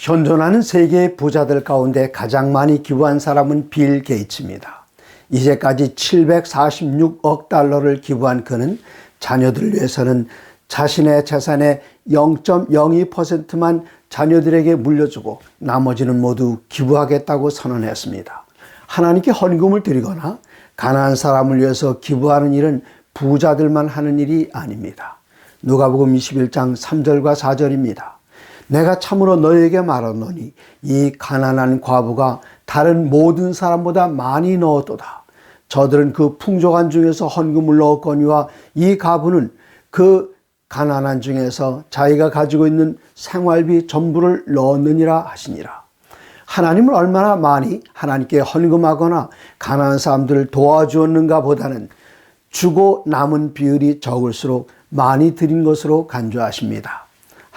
현존하는 세계 부자들 가운데 가장 많이 기부한 사람은 빌 게이츠입니다. 이제까지 746억 달러를 기부한 그는 자녀들을 위해서는 자신의 재산의 0.02%만 자녀들에게 물려주고 나머지는 모두 기부하겠다고 선언했습니다. 하나님께 헌금을 드리거나 가난한 사람을 위해서 기부하는 일은 부자들만 하는 일이 아닙니다. 누가복음 21장 3절과 4절입니다. 내가 참으로 너에게 말하노니 이 가난한 과부가 다른 모든 사람보다 많이 넣었도다. 저들은 그 풍족한 중에서 헌금을 넣었거니와 이 가부는 그 가난한 중에서 자기가 가지고 있는 생활비 전부를 넣었느니라 하시니라. 하나님을 얼마나 많이 하나님께 헌금하거나 가난한 사람들을 도와주었는가 보다는 주고 남은 비율이 적을수록 많이 드린 것으로 간주하십니다.